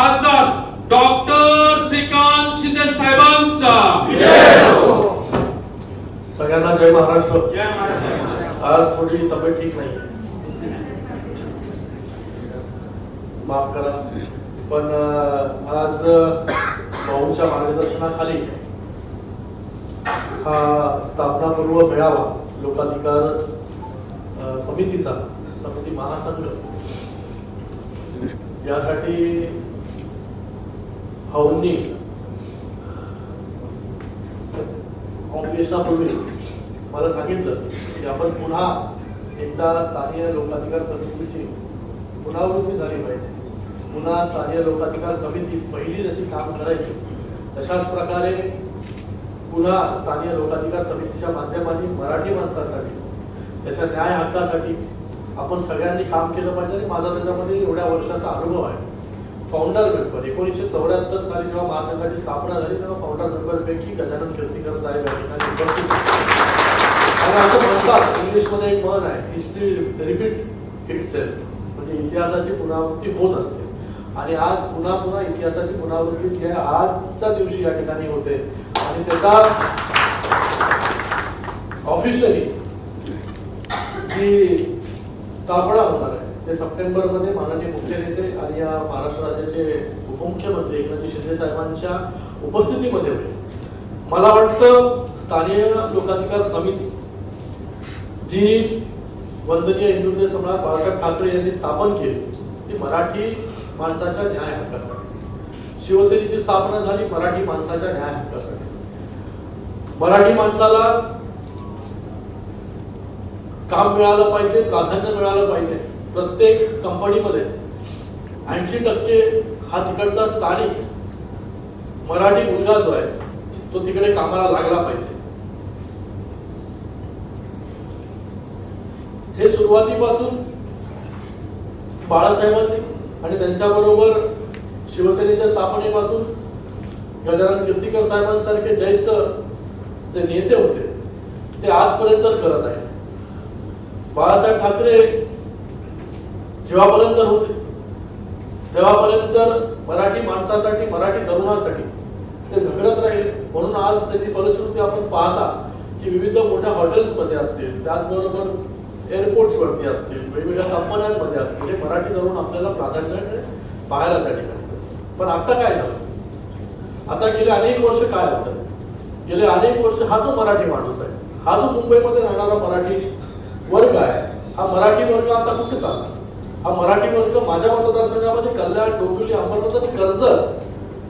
खासदार डॉक्टर श्रीकांत शिंदे साहेबांचा. सगळ्यांना जय महाराष्ट्र. आज थोडी तब्येत ठीक नाही. माफ करा. पण आज भाऊंच्या मार्गदर्शनाखाली हा स्थापनापूर्व मेळावा लोकाधिकार समितीचा समिती महासंघ यासाठी भाऊंनी ऑपरेशनापूर्वी मला सांगितलं की आपण पुन्हा एकदा स्थानीय लोकाधिकार समितीची पुनरावृत्ती झाली पाहिजे. पुन्हा स्थानीय लोकाधिकार समिती पहिली जशी काम करायची तशाच प्रकारे पुन्हा स्थानीय लोकाधिकार समितीच्या माध्यमाने मराठी माणसासाठी त्याच्या न्याय हक्कासाठी आपण सगळ्यांनी काम केलं पाहिजे आणि माझा त्याच्यामध्ये एवढ्या वर्षाचा अनुभव आहे. फाउंडर मेंबर एकोणीसशे चौऱ्याहत्तर साली जेव्हा महासंघाची स्थापना झाली तेव्हा फाउंडर मेंबर पैकी गजानन कीर्तीकर साहेब या उपस्थित आणि असं म्हणतात इंग्लिशमध्ये एक म्हण आहे हिस्ट्री रिपीट इट म्हणजे इतिहासाची पुनरावृत्ती होत असते. आणि आज पुन्हा पुन्हा इतिहासाची पुनरावृत्ती जी आहे आजच्या दिवशी या ठिकाणी होते. आणि त्याचा ऑफिशियली जी स्थापना होणार ते सप्टेंबरमध्ये माननीय मुख्य नेते आणि या महाराष्ट्र राज्याचे उपमुख्यमंत्री एकनाथ शिंदे साहेबांच्या उपस्थितीमध्ये होते. मला वाटतं स्थानीय लोकाधिकार समिती जी वंदनीय हिंदुत्व सम्राट बाळासाहेब ठाकरे यांनी स्थापन केली ती मराठी माणसाच्या न्याय हक्कासाठी. शिवसेनेची स्थापना झाली मराठी माणसाच्या न्याय हक्कासाठी. मराठी माणसाला काम मिळालं पाहिजे प्राधान्य मिळालं पाहिजे. प्रत्येक कंपनीमध्ये ऐंशी टक्के हा तिकडचा स्थानिक मराठी मुलगा जो आहे तो तिकडे कामाला लागला पाहिजे. हे सुरुवातीपासून बाळासाहेबांनी आणि त्यांच्याबरोबर शिवसेनेच्या स्थापनेपासून गजानन कीर्तीकर साहेबांसारखे ज्येष्ठ जे नेते होते ते आजपर्यंत करत आहेत. बाळासाहेब ठाकरे जेव्हापर्यंत होते तेव्हापर्यंत मराठी माणसासाठी मराठी तरुणासाठी ते झगडत राहिले. म्हणून आज त्याची फलश्रुती आपण पाहता की विविध मोठ्या हॉटेल्समध्ये असतील त्याचबरोबर एअरपोर्ट्सवरती असतील वेगवेगळ्या कंपन्यांमध्ये असतील हे मराठी तरुण आपल्याला प्राधान्य पाहायला त्या ठिकाणी पण आता काय झालं? आता गेले अनेक वर्ष काय होतं? गेले अनेक वर्ष हा जो मराठी माणूस आहे हा जो मुंबईमध्ये राहणारा मराठी वर्ग आहे हा मराठी वर्ग आता कुठे चालला? हा मराठी वर्ग माझ्या मतदारसंघामध्ये कल्याण डोंबिवली अंबरनाथ आणि कर्जत.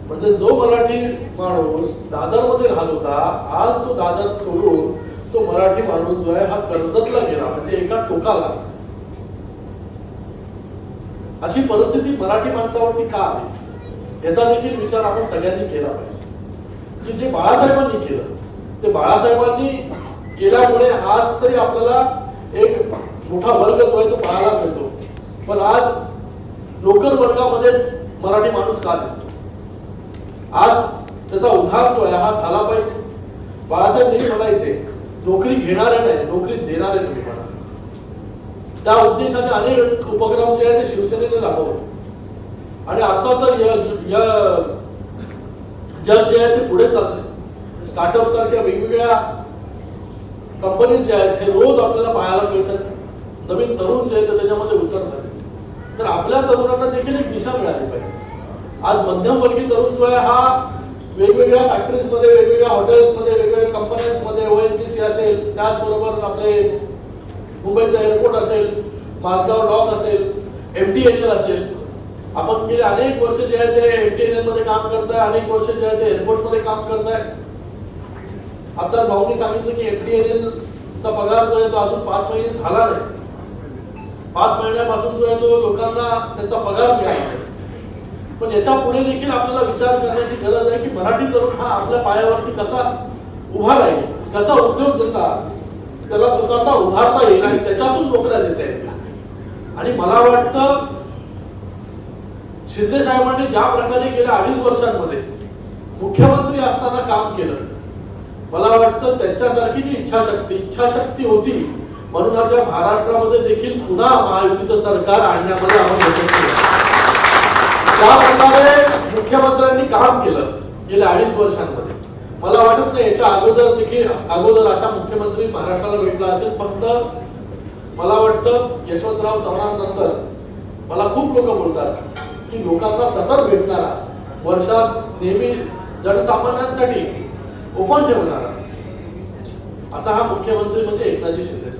म्हणजे जो मराठी माणूस दादरमध्ये राहत होता आज तो दादर सोडून तो मराठी माणूस जो आहे हा कर्जतला गेला म्हणजे एका टोकाला. अशी परिस्थिती मराठी माणसावरती का आहे? याचा देखील विचार आपण सगळ्यांनी केला पाहिजे. की जे बाळासाहेबांनी केलं ते बाळासाहेबांनी केल्यामुळे आज तरी आपल्याला एक मोठा वर्ग जो आहे तो बाळाला पण आज नोकर वर्गामध्येच मराठी माणूस का दिसतो? आज त्याचा उद्धार जो आहे हा झाला पाहिजे. बाळासाहेब नेहमी म्हणायचे नोकरी घेणारे नाही नोकरी देणारे नाही म्हणा त्या उद्देशाने अनेक उपक्रम जे आहे ते शिवसेनेने राबवले. आणि आता तर या जग जे आहे ते पुढे चालले स्टार्टअप सारख्या वेगवेगळ्या कंपनीज ज्या आहेत हे रोज आपल्याला पाहायला मिळतात. नवीन तरुण जे आहेत त्याच्यामध्ये उतरतात. तर आपल्या तरुणांना देखील एक दिशा मिळाली पाहिजे. आज मध्यमवर्गीय तरुण जो आहे हा वेगवेगळ्या फॅक्टरीजमध्ये वेगवेगळ्या हॉटेल्समध्ये वेगवेगळ्या कंपन्यांसमध्ये ओएनजीसी असेल त्याचबरोबर आपले मुंबईचा एअरपोर्ट असेल माझगाव डॉक असेल एम डी एन एल असेल. आपण गेले अनेक वर्ष जे आहे ते एमटीएनएलमध्ये काम करताय अनेक वर्ष जे आहे ते एअरपोर्टमध्ये काम करताय. आता भाऊनी सांगितलं की एमटीएनएल चा पगार जो आहे तो अजून पाच महिने झाला नाही. पाच महिन्यापासून जो आहे तो लोकांना त्याचा पगार मिळाला पण याच्यापुढे देखील आपल्याला विचार करण्याची गरज आहे की मराठी तरुण हा आपल्या पायावरती कसा उभा राहील? कसा उद्योगधंदा त्याला स्वतःचा उभारता येईल आणि त्याच्यातून नोकऱ्या देता येतील? आणि मला वाटतं शिंदे साहेबांनी ज्या प्रकारे गेल्या अडीच वर्षांमध्ये मुख्यमंत्री असताना काम केलं मला वाटतं त्यांच्यासारखी जी इच्छाशक्ती इच्छाशक्ती होती म्हणून आज या महाराष्ट्रामध्ये देखील पुन्हा महायुतीचं सरकार आणण्यामध्ये आपण यशस्वी ज्या प्रकारे मुख्यमंत्र्यांनी काम केलं गेल्या अडीच वर्षांमध्ये. मला वाटत नाही याच्या अगोदर देखील अगोदर अशा मुख्यमंत्री महाराष्ट्राला भेटला असेल फक्त मला वाटतं यशवंतराव चव्हाणांनंतर मला खूप लोक बोलतात की लोकांना सतत भेटणारा वर्षात नेहमी जनसामान्यांसाठी ओपन ठेवणारा असा हा मुख्यमंत्री म्हणजे एकनाथजी शिंदे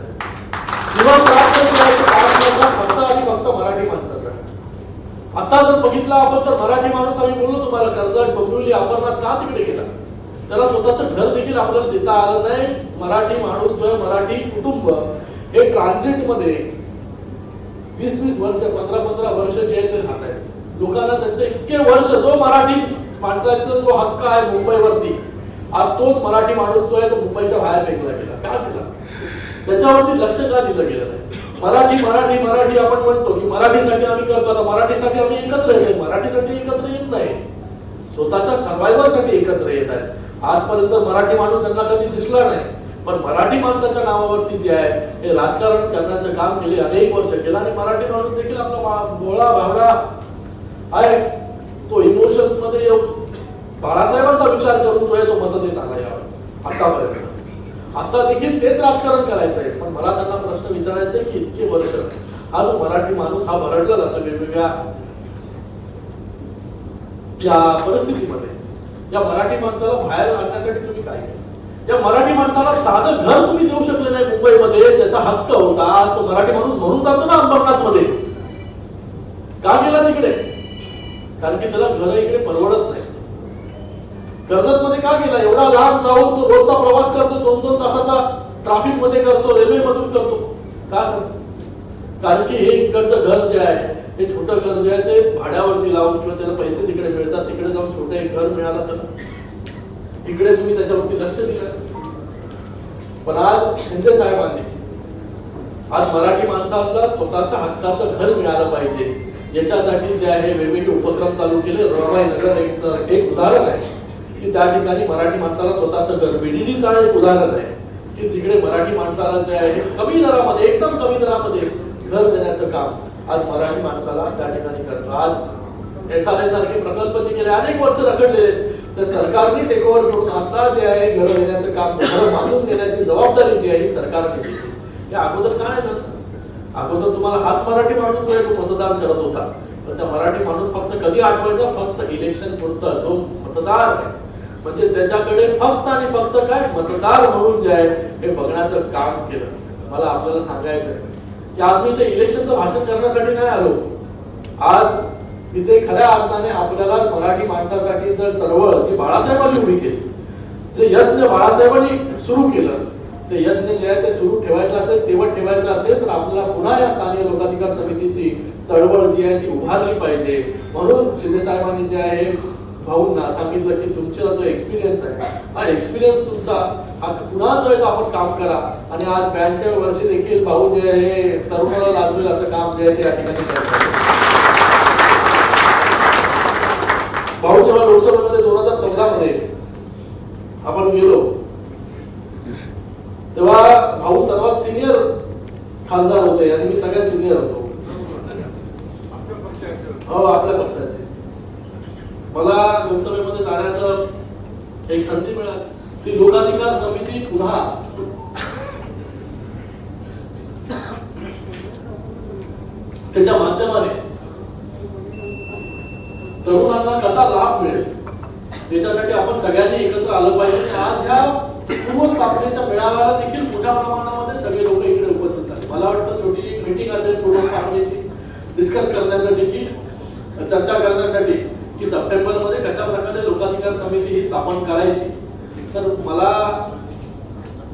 फक्त आणि फक्त मराठी माणसाचा. आता जर बघितलं आपण तर मराठी माणूस आम्ही बोललो तुम्हाला कर्जत डोंबिवली अंबरनाथ का तिकडे गेला? त्याला स्वतःचं घर देखील आपल्याला देता आलं नाही. मराठी माणूस जो आहे मराठी कुटुंब हे ट्रान्झिटमध्ये वीस वीस वर्ष पंधरा पंधरा वर्ष जे आहे ते राहत आहेत. लोकांना त्यांचे इतके वर्ष जो मराठी माणसाचा जो हक्क आहे मुंबईवरती आज तोच मराठी माणूस जो आहे तो मुंबईच्या बाहेर फेकला गेला. का गेला त्याच्यावरती लक्ष का दिलं गेलं नाही? मराठी मराठी मराठी आपण म्हणतो की मराठीसाठी आम्ही करतो आता मराठीसाठी आम्ही एकत्र येत नाही. मराठीसाठी एकत्र येत नाही. स्वतःच्या सर्वायवलसाठी एकत्र येत आहेत. आजपर्यंत मराठी माणूस त्यांना कधी दिसला नाही. पण मराठी माणसाच्या नावावरती जे आहे हे राजकारण करण्याचं काम केले अनेक वर्ष केलं आणि मराठी माणूस देखील आपला गोळा भावडा आहे. तो इमोशन्समध्ये येऊन बाळासाहेबांचा विचार करून जो आहे तो मत देत आला यावर. आतापर्यंत. आता देखील तेच राजकारण करायचं आहे पण मला त्यांना प्रश्न विचारायचा आहे की इतके वर्ष हा जो मराठी माणूस हा भरडला जातो वेगवेगळ्या या परिस्थितीमध्ये. या मराठी माणसाला बाहेर आणण्यासाठी तुम्ही काय या मराठी माणसाला साधं घर तुम्ही देऊ शकले नाही मुंबईमध्ये ज्याचा हक्क होता. आज तो मराठी माणूस म्हणून जातो ना अंबरनाथमध्ये का गेला तिकडे? कारण की त्याला घर इकडे परवडत नाही. कर्जत मध्ये का गेला? एवढा लांब जाऊन तो रोजचा प्रवास करतो दोन दोन तासाचा ट्राफिकमध्ये करतो रेल्वे मधून करतो. का कारण की हे इकडचं घर जे आहे हे छोटं घर जे आहे ते भाड्यावरती लावून किंवा त्याला पैसे तिकडे मिळतात तिकडे जाऊन छोटं एक घर मिळालं तर? इकडे तुम्ही त्याच्यावरती लक्ष दिलं. पण आज शिंदे साहेबांनी आज मराठी माणसाला स्वतःचा हक्काचं घर मिळालं पाहिजे. याच्यासाठी जे आहे वेगवेगळे उपक्रम चालू केले. रमाई नगर एक उदाहरण आहे. की त्या ठिकाणी मराठी माणसाला स्वतःचं घर. बीडीडीचा एक उदाहरण आहे की तिकडे मराठी माणसाला जे आहे कमी दरामध्ये एकदम कमी दरामध्ये घर देण्याचं काम आज मराठी माणसाला त्या ठिकाणी करतो. आज एस आर सारखे प्रकल्प जे गेले अनेक वर्ष रखडलेले तर सरकारने टेकओव्हर करून आता जे आहे घर देण्याचं काम घर बांधून देण्याची जबाबदारी जी आहे सरकारने घेतली हे अगोदर काय ना? अगोदर तुम्हाला हाच मराठी माणूस जो आहे तो मतदान करत होता. पण त्या मराठी माणूस फक्त कधी आठवायचा? फक्त इलेक्शन पुरतं. जो मतदार आहे म्हणजे त्याच्याकडे फक्त आणि फक्त काय? मतदार म्हणून जे आहे हे बघण्याचं काम केलं. मला आपल्याला सांगायचं आहे की आज मी ते इलेक्शनचं भाषण करण्यासाठी नाही आलो. आज तिथे खऱ्या अर्थाने आपल्याला मराठी माणसासाठी जर चळवळ जी बाळासाहेबांनी उभी केली जे यज्ञ बाळासाहेबांनी सुरू केलं ते यज्ञ जे आहे ते सुरू ठेवायचं असेल तेवढ ठेवायचं असेल तर आपल्याला पुन्हा या स्थानिक लोकाधिकार समितीची चळवळ जी आहे ती उभारली पाहिजे. म्हणून शिंदे साहेबांनी जे आहे भाऊंना सांगितलं की तुमचा जो एक्सपिरियन्स आहे हा एक्सपिरियन्स तुमचा हा पुन्हा जो तो आपण काम करा. आणि आज ब्याऐंशी वर्षी देखील भाऊ जे आहे तरुणाला लाजवेल असं काम जे आहे ते या ठिकाणी भाऊ जेव्हा लोकसभेमध्ये दोन हजार चौदा मध्ये आपण गेलो. तेव्हा भाऊ सर्वात सिनियर खासदार होते आणि मी सगळ्यात ज्युनियर होतो. हो आपल्या पक्षाचे. मला लोकसभेमध्ये जाण्याचं एक संधी मिळाली. ती लोकाधिकार समिती पुन्हा त्याच्या माध्यमाने. तरुणांना कसा लाभ मिळेल? याच्यासाठी आपण सगळ्यांनी एकत्र आलं पाहिजे. आणि आज ह्या पूर्वस्थापनेच्या मेळाव्याला देखील मोठ्या प्रमाणामध्ये सगळे लोक इकडे उपस्थित झाले. मला वाटतं छोटी एक मीटिंग असेल पूर्वस्थापनेची डिस्कस करण्यासाठी की चर्चा करण्यासाठी. की सप्टेंबरमध्ये कशा प्रकारे लोकाधिकार समिती ही स्थापन करायची? तर मला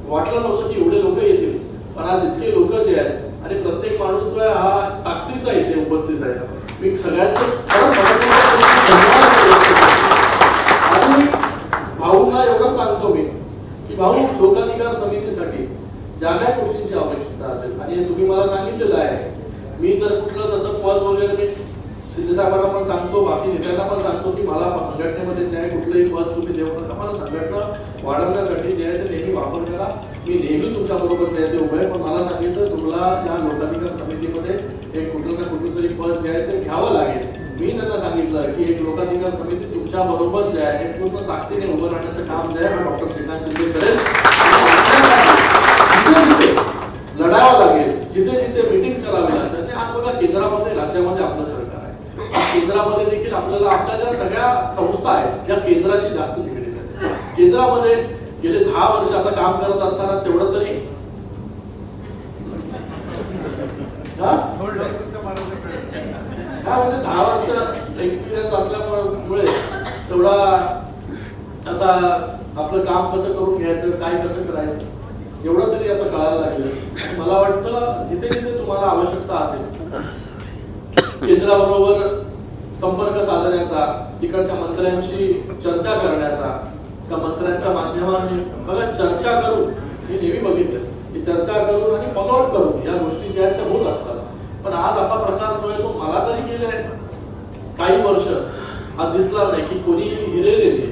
वाटलं नव्हतं की एवढे लोक येतील पण आज इतके लोक जे आहेत आणि प्रत्येक माणूस जो आहे हा ताकदीचा इथे उपस्थित आहे. मी सगळ्यांचं भाऊंना एवढंच सांगतो मी की भाऊ लोकाधिकार समितीसाठी ज्या काय गोष्टींची आवश्यकता असेल आणि तुम्ही मला सांगितलेलं आहे मी जर कुठलं तसं पद वगैरे मी शिंदे साहेबांना पण सांगतो बाकी नेत्यांना पण सांगतो की मला संघटनेमध्ये जे आहे कुठलंही पद तुम्ही देऊ नका. मला संघटना वाढवण्यासाठी जे आहे ते नेहमी वापरण्याला मी नेहमी तुमच्या बरोबर प्रयत्न उभं आहे. पण मला सांगितलं तुम्हाला या लोकाधिकार समितीमध्ये एक कुठलं ना कुठलं तरी पद जे आहे ते घ्यावं लागेल. मी त्यांना सांगितलं की एक लोकाधिकार समिती तुमच्या बरोबर जे आहे पूर्ण ताकदीने उभं राहण्याचं काम जे आहे डॉक्टर श्रीकांत शिंदे करेल. लढावं लागेल जिथे जिथे मिटिंग करावी लागतात आणि आज बघा केंद्रामध्ये राज्यामध्ये आपलं सरकार आहे आज केंद्रामध्ये देखील आपल्याला आपल्या ज्या सगळ्या संस्था आहेत त्या केंद्राशी जास्त निगडीत आहेत. केंद्रामध्ये गेले दहा वर्ष आता काम करत असताना तेवढं तरी म्हणजे दहा वर्ष एक्सपिरियन्स असल्यामुळे तेवढा आता आपलं काम कसं करून घ्यायचं काय कसं करायचं एवढं तरी आता कळायला लागलं. मला वाटतं जिथे जिथे तुम्हाला आवश्यकता असेल केंद्राबरोबर संपर्क साधण्याचा तिकडच्या मंत्र्यांशी चर्चा करण्याचा त्या मंत्र्यांच्या माध्यमाने बघा चर्चा करून मी नेहमी बघितलं की चर्चा करून आणि फॉलोअप करून या गोष्टी ज्या आहेत त्या होत असतात. पण आज असा प्रकार जो आहे तो मला तरी गेले काही वर्ष हा दिसला नाही की कोणी हिरेलेले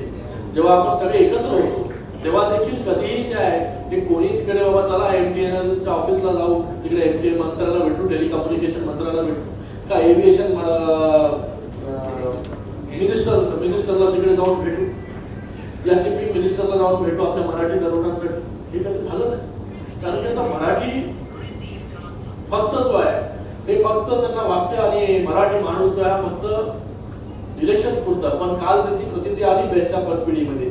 जेव्हा आपण सगळे एकत्र होतो तेव्हा देखील कधीही जे आहे ते कोणी तिकडे बाबा चला एमटीएनएलच्या ऑफिसला जाऊ तिकडे एमटीएन मंत्र्याला भेटू टेलिकम्युनिकेशन मंत्र्याला भेटू. का एव्हिएशन मिनिस्टर मिनिस्टरला तिकडे जाऊन भेटू. या शिपिंग मिनिस्टरला जाऊन भेटू. आपल्या मराठी तरुणांसाठी हे कधी झालं नाही. कारण की आता मराठी फक्त जो आहे ते फक्त त्यांना वाक्य आणि मराठी माणूस जो आहे फक्त इलेक्शन पुरतं. पण काल त्याची प्रसिद्धी आली बेस्टच्या पदपिढीमध्ये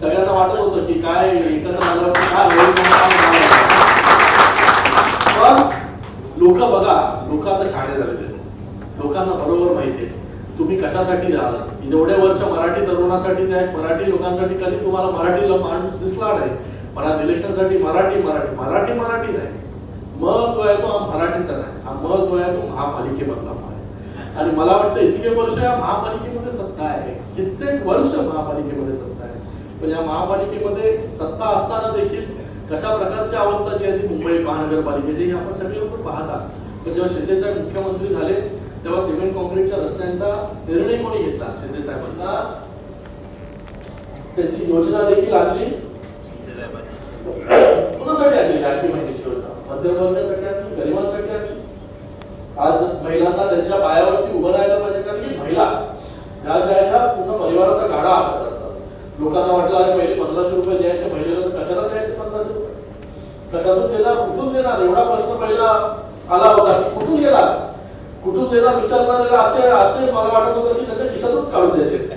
सगळ्यांना वाटत होतं की काय एकत्र आलं काय पण लोक बघा लोक आता शाळे झालेले लोकांना बरोबर माहिती आहे. तुम्ही कशासाठी राहिला म्हणजे जेवढे वर्ष मराठी तरुणासाठी जे आहे मराठी लोकांसाठी कधी तुम्हाला मराठी माणूस दिसला नाही. पण आज इलेक्शनसाठी मराठी मराठी मराठी मराठी नाही. म जो आहे तो हा मराठीचा नाही. हा म जो आहे तो महापालिकेमधला आहे. आणि मला वाटतं इतके वर्ष या महापालिकेमध्ये सत्ता आहे. कित्येक वर्ष महापालिकेमध्ये सत्ता आहे. पण या महापालिकेमध्ये सत्ता असताना देखील कशा प्रकारची अवस्था जी आहे ती मुंबई महानगरपालिकेची आपण सगळे लोक पाहतात पण जेव्हा शिंदे साहेब मुख्यमंत्री झाले तेव्हा सिमेंट कॉन्क्रीटच्या रस्त्यांचा निर्णय कोणी घेतला? शिंदे साहेबांना. त्यांची योजना देखील आणली. कुणासाठी आणली? लाडकी बहिणीची योजना. मध्यमवर्गासाठी आणली गरिबांसाठी आणली. आज महिलांना त्यांच्या पायावरती उभं राहायला पाहिजे कारण की महिला ज्या ज्या पूर्ण परिवाराचा गाडा आखत असतात. लोकांना वाटलं अरे पहिले पंधराशे रुपये द्यायचे महिलेला तर कशाला द्यायचे पंधराशे रुपये? कशातून देणार कुठून देणार? एवढा प्रश्न पहिला आला होता की कुठून कुठून त्याला विचार करायला असे असे मला वाटत होतं की त्याच्या खिशातूनच काढून द्यायचे.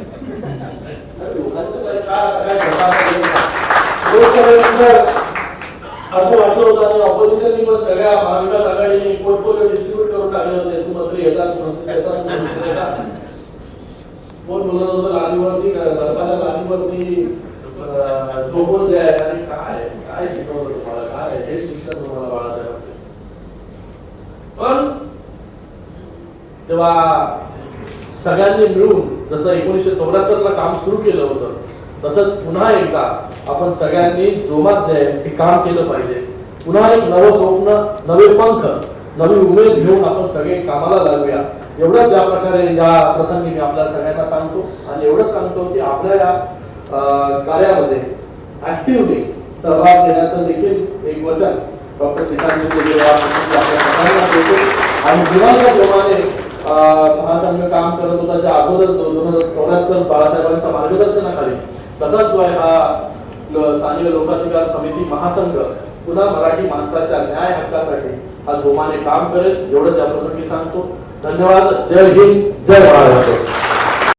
असं वाटलं होतं आणि ऑपोजिशननी पण सगळ्या महाविकास आघाडीने पोर्टफोलिओ डिस्ट्रीब्यूट करून टाकले होते तू मंत्री याचा त्याचा कोण बोलत होतं लादीवरती दरबारच्या लादीवरती झोपून द्या आणि काय काय शिकवलं तुम्हाला काय हे शिक्षण तुम्हाला बाळासाहेब पण तेव्हा सगळ्यांनी मिळून जसं एकोणीसशे चौऱ्याहत्तर ला काम सुरू केलं होतं तसंच पुन्हा एकदा आपण सगळ्यांनी जोमात जे हे काम केलं पाहिजे. पुन्हा एक नवं स्वप्न नवे पंख नवी उमेद घेऊन आपण सगळे कामाला लागूया. एवढंच या प्रकारे या प्रसंगी मी आपल्या सगळ्यांना सांगतो. आणि एवढंच सांगतो की आपल्या या कार्यामध्ये ऍक्टिव्हली सहभाग घेण्याचं देखील एक वचन डॉक्टर श्रीकांत आणि जीवाच्या जोमाने महासंघ काम करत होता त्या अगोदर दोन हजार चौऱ्याहत्तर बाळासाहेबांच्या मार्गदर्शनाखाली तसाच जो आहे हा स्थानिक लोकाधिकार समिती महासंघ पुन्हा मराठी माणसाच्या न्याय हक्कासाठी हा जोमाने काम करेल एवढंच या प्रसंगी सांगतो. धन्यवाद. जय हिंद. जय महाराष्ट्र.